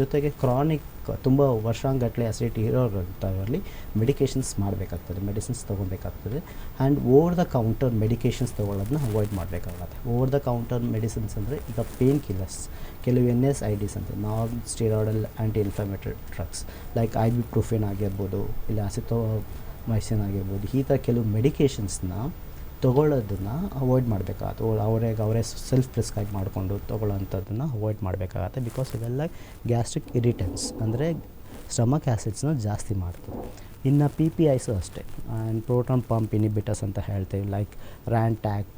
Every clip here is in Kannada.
ಜೊತೆಗೆ ಕ್ರಾನಿಕ್ ತುಂಬ ವರ್ಷಾಂಗಟ್ಟಲೆ ಅಸಿಡಿಟಿ ಇರೋರಂಥವರಲ್ಲಿ ಮೆಡಿಕೇಷನ್ಸ್ ಮಾಡಬೇಕಾಗ್ತದೆ medicines ತೊಗೊಬೇಕಾಗ್ತದೆ and over the counter medications ತೊಗೊಳ್ಳೋದನ್ನ avoid ಮಾಡಬೇಕಾಗತ್ತೆ. ಓವರ್ ದ ಕೌಂಟರ್ ಮೆಡಿಸಿನ್ಸ್ ಅಂದರೆ ಈಗ ಪೇನ್ ಕಿಲ್ಲರ್ಸ್ ಕೆಲವು ಎನ್ ಎಸ್ ಐ ಡಿಸ್ ಅಂತ non steroidal anti inflammatory drugs like ibuprofen ಆಗಿರ್ಬೋದು, ಇಲ್ಲ ಅಸಿತೋ ಮೈಸಿನ್ ಆಗಿರ್ಬೋದು, ಈ ಥರ ಕೆಲವು ಮೆಡಿಕೇಷನ್ಸ್ನ ತೊಗೊಳ್ಳೋದನ್ನು ಅವಾಯ್ಡ್ ಮಾಡಬೇಕಾಗತ್ತೆ. ಅವರೇ ಅವರೇ ಸೆಲ್ಫ್ ಪ್ರಿಸ್ಕ್ರೈಬ್ ಮಾಡಿಕೊಂಡು ತೊಗೊಳ್ಳೋಂಥದ್ದನ್ನು ಅವಾಯ್ಡ್ ಮಾಡಬೇಕಾಗತ್ತೆ. ಬಿಕಾಸ್ ಇವೆಲ್ಲ ಗ್ಯಾಸ್ಟ್ರಿಕ್ ಇರಿಟೆನ್ಸ್ ಅಂದರೆ ಸ್ಟಮಕ್ ಆ್ಯಸಿಡ್ಸ್ನ ಜಾಸ್ತಿ ಮಾಡ್ತದೆ. ಇನ್ನು ಪಿ ಪಿ ಐಸು ಅಷ್ಟೇ. ಆ್ಯಂಡ್ ಪ್ರೋಟಾನ್ ಪಂಪ್ ಇನಿಬಿಟಸ್ ಅಂತ ಹೇಳ್ತೀವಿ. ಲೈಕ್ ರ್ಯಾಂಟ್ಯಾಕ್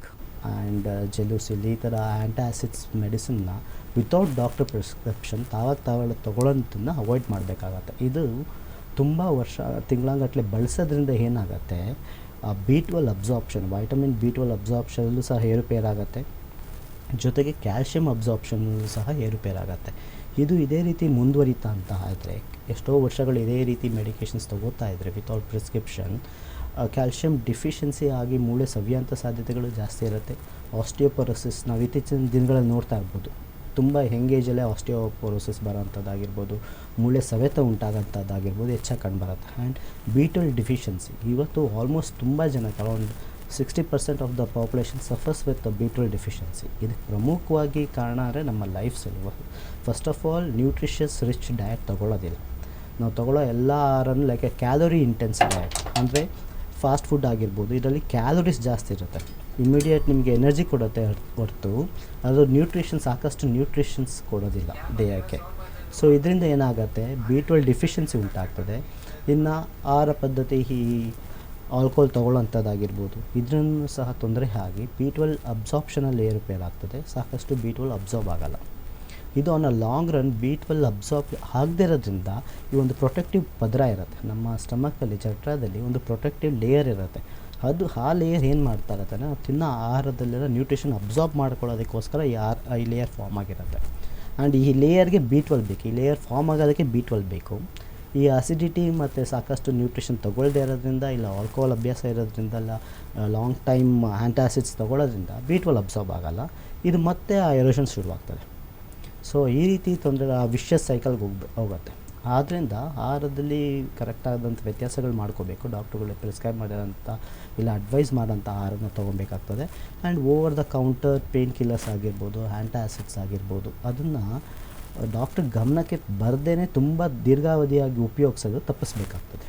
ಆ್ಯಂಡ್ ಜೆಲೂಸಿಲ್ ಈ ಥರ ಆ್ಯಂಟಾಸಿಡ್ಸ್ ಮೆಡಿಸಿನ್ನ ವಿತೌಟ್ ಡಾಕ್ಟರ್ ಪ್ರಿಸ್ಕ್ರಿಪ್ಷನ್ ತಾವಾಗ ತಾವಾಗ ತೊಗೊಳ್ಳೋದನ್ನು ಅವಾಯ್ಡ್ ಮಾಡಬೇಕಾಗತ್ತೆ. ಇದು ತುಂಬ ವರ್ಷ ತಿಂಗಳಾಗಟ್ಲೆ ಬಳಸೋದ್ರಿಂದ ಏನಾಗುತ್ತೆ? B twelve absorption vitamin B twelve ಅಬ್ಸಾರ್ಪ್ಷನಲ್ಲೂ ಸಹ ಏರುಪೇರಾಗತ್ತೆ. ಜೊತೆಗೆ ಕ್ಯಾಲ್ಶಿಯಂ ಅಬ್ಸಾರ್ಪ್ಷನಲ್ಲೂ ಸಹ ಏರುಪೇರಾಗತ್ತೆ. ಇದು ಇದೇ ರೀತಿ ಮುಂದುವರಿತಾ ಅಂತ ಆದರೆ ಎಷ್ಟೋ ವರ್ಷಗಳು ಇದೇ ರೀತಿ ಮೆಡಿಕೇಷನ್ಸ್ ತಗೋತಾ ಇದ್ದರೆ ವಿತೌಟ್ ಪ್ರಿಸ್ಕ್ರಿಪ್ಷನ್ ಕ್ಯಾಲ್ಶಿಯಂ ಡಿಫಿಷಿಯನ್ಸಿ ಆಗಿ ಮೂಳೆ ಸವಿಯಂಥ ಸಾಧ್ಯತೆಗಳು ಜಾಸ್ತಿ ಇರುತ್ತೆ. ಆಸ್ಟಿಯೋಪೊರೋಸಿಸ್ ನಾವು ಇತ್ತೀಚಿನ ದಿನಗಳಲ್ಲಿ ನೋಡ್ತಾ ಇರ್ಬೋದು. ತುಂಬ ಹೆಂಗೇಜಲ್ಲೇ ಆಸ್ಟಿಯೋಪೊರೋಸಿಸ್ ಬರೋಂಥದ್ದಾಗಿರ್ಬೋದು, ಮೂಳೆ ಸವೆತ ಉಂಟಾಗೋಂಥದ್ದಾಗಿರ್ಬೋದು ಹೆಚ್ಚಾಗಿ ಕಂಡುಬರುತ್ತೆ ಆ್ಯಂಡ್ ಬೀಟಲ್ ಡಿಫಿಷಿಯನ್ಸಿ ಇವತ್ತು ಆಲ್ಮೋಸ್ಟ್ ತುಂಬ ಜನಕ್ಕೆ around sixty percent of the population suffers with B twelve deficiency ಇದಕ್ಕೆ ಪ್ರಮುಖವಾಗಿ ಕಾರಣ ಅಂದರೆ ನಮ್ಮ lifestyle first of all nutritious rich diet ತೊಗೊಳ್ಳೋದಿಲ್ಲ. ನಾವು ತೊಗೊಳ್ಳೋ ಎಲ್ಲ ಆಹಾರನೂ like a calorie intense diet ಅಂದರೆ ಫಾಸ್ಟ್ ಫುಡ್ ಆಗಿರ್ಬೋದು, ಇದರಲ್ಲಿ ಕ್ಯಾಲೋರೀಸ್ ಜಾಸ್ತಿ ಇರುತ್ತೆ. ಇಮಿಡಿಯೇಟ್ ನಿಮಗೆ ಎನರ್ಜಿ ಕೊಡುತ್ತೆ ಹೊರತು. ಅದು ನ್ಯೂಟ್ರಿಷನ್ ಸಾಕಷ್ಟು ನ್ಯೂಟ್ರಿಷನ್ಸ್ ಕೊಡೋದಿಲ್ಲ ದೇಹಕ್ಕೆ. ಸೊ ಇದರಿಂದ ಏನಾಗುತ್ತೆ? ಬಿ ಟ್ವೆಲ್ ಡಿಫಿಷಿಯನ್ಸಿ ಉಂಟಾಗ್ತದೆ. ಇನ್ನು ಆಹಾರ ಪದ್ಧತಿ ಈ ಆಲ್ಕೋಹಾಲ್ ತೊಗೊಳ್ಳೋಂಥದ್ದಾಗಿರ್ಬೋದು. ಇದನ್ನು ಸಹ ತೊಂದರೆ ಆಗಿ ಬಿ ಟ್ವೆಲ್ ಅಬ್ಸಾರ್ಪ್ಷನಲ್ಲಿ ಏರುಪೇರಾಗ್ತದೆ ಸಾಕಷ್ಟು ಬಿ ಟ್ವೆಲ್ ಅಬ್ಸಾರ್ಬ್ ಆಗಲ್ಲ. ಇದು on long run B twelve absorb ಆಗದೇ ಇರೋದ್ರಿಂದ ಈ ಒಂದು ಪ್ರೊಟೆಕ್ಟಿವ್ ಪದರ ಇರುತ್ತೆ. ನಮ್ಮ ಸ್ಟಮಕ್ಕಲ್ಲಿ ಜಠರದಲ್ಲಿ ಒಂದು ಪ್ರೊಟೆಕ್ಟಿವ್ ಲೇಯರ್ ಇರುತ್ತೆ. ಅದು ಆ ಲೇಯರ್ ಏನು ಮಾಡ್ತಾ ಇರತ್ತೆ ತಿನ್ನೋ ಆಹಾರದಲ್ಲಿರೋ ನ್ಯೂಟ್ರಿಷನ್ ಅಬ್ಸಾರ್ಬ್ ಮಾಡ್ಕೊಳ್ಳೋದಕ್ಕೋಸ್ಕರ ಈ ಆರ್ ಈ ಲೇಯರ್ ಫಾರ್ಮ್ ಆಗಿರುತ್ತೆ. ಆ್ಯಂಡ್ ಈ ಲೇಯರ್ಗೆ ಬಿ ಟ್ವೆಲ್ ಬೇಕು. ಈ ಲೇಯರ್ ಫಾರ್ಮ್ ಆಗೋದಕ್ಕೆ ಬಿ ಟ್ವೆಲ್ ಬೇಕು. ಈ ಅಸಿಡಿಟಿ ಮತ್ತು ಸಾಕಷ್ಟು ನ್ಯೂಟ್ರಿಷನ್ ತೊಗೊಳ್ಳದೆ ಇರೋದ್ರಿಂದ, ಇಲ್ಲ ಆಲ್ಕೋಹಾಲ್ ಅಭ್ಯಾಸ ಇರೋದ್ರಿಂದ, ಇಲ್ಲ ಲಾಂಗ್ ಟೈಮ್ ಆ್ಯಂಟಾಸಿಡ್ಸ್ ತೊಗೊಳ್ಳೋದ್ರಿಂದ ಬಿ ಟ್ವೆಲ್ ಅಬ್ಸಾರ್ಬ್ ಆಗೋಲ್ಲ. ಇದು ಮತ್ತೆ ಆ ಎರೋಷನ್ ಶುರುವಾಗ್ತದೆ. ಸೊ ಈ ರೀತಿ ತೊಂದರೆ, ಆ ವಿಷಸ್ ಸೈಕಲ್ಗೆ ಹೋಗ್ಬೆ ಹೋಗುತ್ತೆ. ಆದ್ದರಿಂದ ಆಹಾರದಲ್ಲಿ ಕರೆಕ್ಟಾದಂಥ ವ್ಯತ್ಯಾಸಗಳು ಮಾಡ್ಕೋಬೇಕು. ಡಾಕ್ಟ್ರುಗಳು ಪ್ರಿಸ್ಕ್ರೈಬ್ ಮಾಡಿರೋಂಥ ಇಲ್ಲ ಅಡ್ವೈಸ್ ಮಾಡೋಂಥ ಆಹಾರನ ತೊಗೊಬೇಕಾಗ್ತದೆ. And over the counter pain killers ಆಗಿರ್ಬೋದು ಆ್ಯಂಟಾಸಿಡ್ಸ್ ಆಗಿರ್ಬೋದು ಅದನ್ನು ಡಾಕ್ಟ್ರ್ ಗಮನಕ್ಕೆ ಬರದೇ ತುಂಬ ದೀರ್ಘಾವಧಿಯಾಗಿ ಉಪಯೋಗಿಸೋದು ತಪ್ಪಿಸ್ಬೇಕಾಗ್ತದೆ.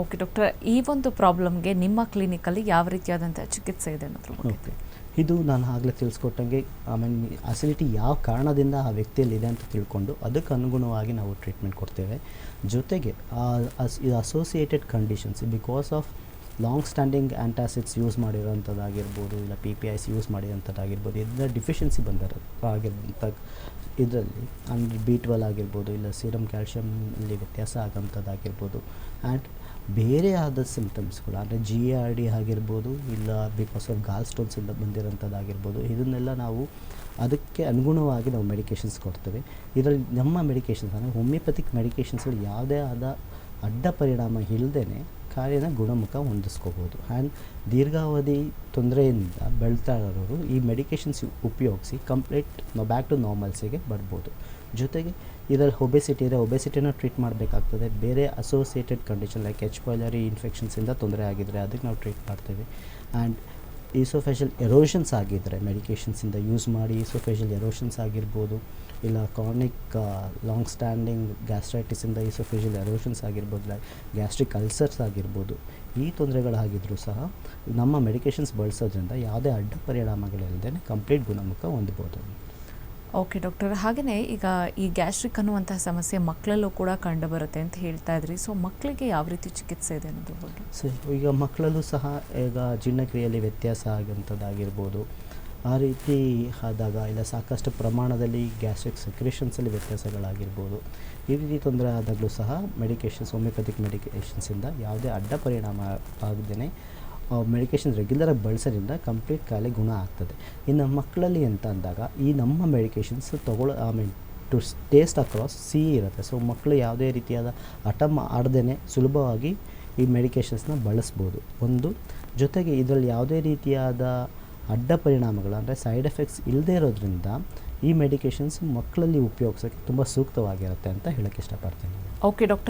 ಓಕೆ ಡಾಕ್ಟರ್ ಈ ಒಂದು ಪ್ರಾಬ್ಲಮ್ಗೆ ನಿಮ್ಮ ಕ್ಲಿನಿಕಲ್ಲಿ ಯಾವ ರೀತಿಯಾದಂಥ ಚಿಕಿತ್ಸೆ ಇದೆ ಅನ್ನೋದ್ರ ಓಕೆ ಇದು ನಾನು ಆಗಲೇ ತಿಳಿಸ್ಕೊಟ್ಟಂಗೆ ಆಮೇಲೆ ಅಸಿಡಿಟಿ ಯಾವ ಕಾರಣದಿಂದ ಆ ವ್ಯಕ್ತಿಯಲ್ಲಿ ಅಂತ ತಿಳ್ಕೊಂಡು ಅದಕ್ಕೆ ಅನುಗುಣವಾಗಿ ನಾವು ಟ್ರೀಟ್ಮೆಂಟ್ ಕೊಡ್ತೇವೆ. ಜೊತೆಗೆ associated conditions because of long standing antacids use ಮಾಡಿರೋಂಥದ್ದಾಗಿರ್ಬೋದು ಇಲ್ಲ ಪಿ ಪಿ ಐಸ್ ಯೂಸ್ ಮಾಡಿರೋಂಥದ್ದಾಗಿರ್ಬೋದು ಇದರ ಡಿಫಿಷಿಯನ್ಸಿ ಬಂದಿರೋ ಆಗಿರೋಂಥ ಇದರಲ್ಲಿ, ಅಂದರೆ ಬಿ ಟ್ವೆಲ್ ಆಗಿರ್ಬೋದು, ಇಲ್ಲ ಸೀರಮ್ ಕ್ಯಾಲ್ಸಿಯಂನಲ್ಲಿ ವ್ಯತ್ಯಾಸ ಆಗೋಂಥದ್ದಾಗಿರ್ಬೋದು ಆ್ಯಂಡ್ ಬೇರೆ ಆದ ಸಿಮ್ಟಮ್ಸ್ಗಳು ಅಂದರೆ ಜಿ ಆರ್ ಡಿ ಆಗಿರ್ಬೋದು, ಇಲ್ಲ ಬಿಕಾಸ್ ಆಫ್ ಗಾಲ್ ಸ್ಟೋನ್ಸಿಂದ ಬಂದಿರೋಂಥದ್ದಾಗಿರ್ಬೋದು ಇದನ್ನೆಲ್ಲ ನಾವು ಅದಕ್ಕೆ ಅನುಗುಣವಾಗಿ ನಾವು ಮೆಡಿಕೇಷನ್ಸ್ ಕೊಡ್ತೇವೆ. ಇದರಲ್ಲಿ ನಮ್ಮ ಮೆಡಿಕೇಷನ್ಸ್ ಅಂದರೆ ಹೋಮಿಯೋಪತಿಕ್ ಮೆಡಿಕೇಷನ್ಸ್ಗಳು ಯಾವುದೇ ಆದ ಅಡ್ಡ ಪರಿಣಾಮ ಇಲ್ಲದೇ ಕಾರ್ಯನ ಗುಣಮುಖ ಹೊಂದಿಸ್ಕೋಬೋದು. ಆ್ಯಂಡ್ ದೀರ್ಘಾವಧಿ ತೊಂದರೆಯಿಂದ ಬೆಳ್ತಾ ಇರೋರು ಈ ಮೆಡಿಕೇಷನ್ಸ್ ಉಪಯೋಗಿಸಿ ಕಂಪ್ಲೀಟ್ ಬ್ಯಾಕ್ ಟು ನಾರ್ಮಲ್ಸಿಗೆ ಬರ್ಬೋದು. ಜೊತೆಗೆ ಇದರಲ್ಲಿ ಒಬೆಸಿಟಿ ಇದೆ ಒಬೆಸಿಟಿನ ಟ್ರೀಟ್ ಮಾಡಬೇಕಾಗ್ತದೆ. ಬೇರೆ associated condition like H pylori ಇನ್ಫೆಕ್ಷನ್ಸಿಂದ ತೊಂದರೆ ಆಗಿದ್ದರೆ ಅದಕ್ಕೆ ನಾವು ಟ್ರೀಟ್ ಮಾಡ್ತೇವೆ. ಆ್ಯಂಡ್ ಈಸೋಫೆಷಲ್ ಎರೋಷನ್ಸ್ ಆಗಿದ್ದರೆ ಮೆಡಿಕೇಷನ್ಸಿಂದ ಯೂಸ್ ಮಾಡಿ ಈಸೋಫೆಷಲ್ ಎರೋಷನ್ಸ್ ಆಗಿರ್ಬೋದು, ಇಲ್ಲ ಕ್ರಾನಿಕ್ ಲಾಂಗ್ ಸ್ಟ್ಯಾಂಡಿಂಗ್ ಗ್ಯಾಸ್ಟ್ರೈಟಿಸಿಂದ ಈಸೋಫೆಷಲ್ ಎರೋಷನ್ಸ್ ಆಗಿರ್ಬೋದು ಗ್ಯಾಸ್ಟ್ರಿಕ್ ಅಲ್ಸರ್ಸ್ ಆಗಿರ್ಬೋದು, ಈ ತೊಂದರೆಗಳಾಗಿದ್ದರೂ ಸಹ ನಮ್ಮ ಮೆಡಿಕೇಷನ್ಸ್ ಬಳಸೋದ್ರಿಂದ ಯಾವುದೇ ಅಡ್ಡ ಪರಿಣಾಮಗಳಿಲ್ಲದೆ ಕಂಪ್ಲೀಟ್ ಗುಣಮುಖ ಹೊಂದ್ಬೋದು. ಓಕೆ ಡಾಕ್ಟರ್ ಹಾಗೆಯೇ ಈಗ ಈ ಗ್ಯಾಸ್ಟ್ರಿಕ್ ಅನ್ನುವಂತಹ ಸಮಸ್ಯೆ ಮಕ್ಕಳಲ್ಲೂ ಕೂಡ ಕಂಡುಬರುತ್ತೆ ಅಂತ ಹೇಳ್ತಾ ಇದ್ರಿ. ಸೊ ಮಕ್ಕಳಿಗೆ ಯಾವ ರೀತಿ ಚಿಕಿತ್ಸೆ ಇದೆ ಅನ್ನೋದ್ರ ಬಗ್ಗೆ ಸೊ ಈಗ ಮಕ್ಕಳಲ್ಲೂ ಸಹ ಈಗ ಜೀರ್ಣಕ್ರಿಯೆಯಲ್ಲಿ ವ್ಯತ್ಯಾಸ ಆಗುವಂಥದ್ದಾಗಿರ್ಬೋದು ಆ ರೀತಿ ಆದಾಗ ಇಲ್ಲ, ಸಾಕಷ್ಟು ಪ್ರಮಾಣದಲ್ಲಿ ಗ್ಯಾಸ್ಟ್ರಿಕ್ ಸೆಕ್ರೇಷನ್ಸಲ್ಲಿ ವ್ಯತ್ಯಾಸಗಳಾಗಿರ್ಬೋದು. ಈ ರೀತಿ ತೊಂದರೆ ಆದಾಗಲೂ ಸಹ ಮೆಡಿಕೇಷನ್ಸ್ ಹೋಮಿಯೋಪತಿಕ್ ಮೆಡಿಕೇಷನ್ಸಿಂದ ಯಾವುದೇ ಅಡ್ಡ ಪರಿಣಾಮ ಆಗದೇ ಮೆಡಿಕೇಷನ್ ರೆಗ್ಯುಲರಾಗಿ ಬಳಸೋದ್ರಿಂದ ಕಂಪ್ಲೀಟ್ ಕಾಯಿಲೆ ಗುಣ ಆಗ್ತದೆ. ಇನ್ನು ಮಕ್ಕಳಲ್ಲಿ ಅಂತ ಅಂದಾಗ, ಈ ನಮ್ಮ ಮೆಡಿಕೇಷನ್ಸ್ ತೊಗೊಳ್ಳೋ I mean to taste across C ಇರುತ್ತೆ. ಸೊ ಮಕ್ಕಳು ಯಾವುದೇ ರೀತಿಯಾದ ಹಠ ಮಾಡದೇ ಸುಲಭವಾಗಿ ಈ ಮೆಡಿಕೇಷನ್ಸ್ನ ಬಳಸ್ಬೋದು. ಒಂದು, ಜೊತೆಗೆ ಇದರಲ್ಲಿ ಯಾವುದೇ ರೀತಿಯಾದ ಅಡ್ಡ ಪರಿಣಾಮಗಳು, ಅಂದರೆ ಸೈಡ್ ಎಫೆಕ್ಟ್ಸ್ ಇಲ್ಲದೇ ಇರೋದ್ರಿಂದ ಈ ಮೆಡಿಕೇಷನ್ಸ್ ಮಕ್ಕಳಲ್ಲಿ ಉಪಯೋಗಿಸೋಕ್ಕೆ ತುಂಬ ಸೂಕ್ತವಾಗಿರುತ್ತೆ ಅಂತ ಹೇಳೋಕ್ಕೆ ಇಷ್ಟಪಡ್ತೀನಿ. Okay doctor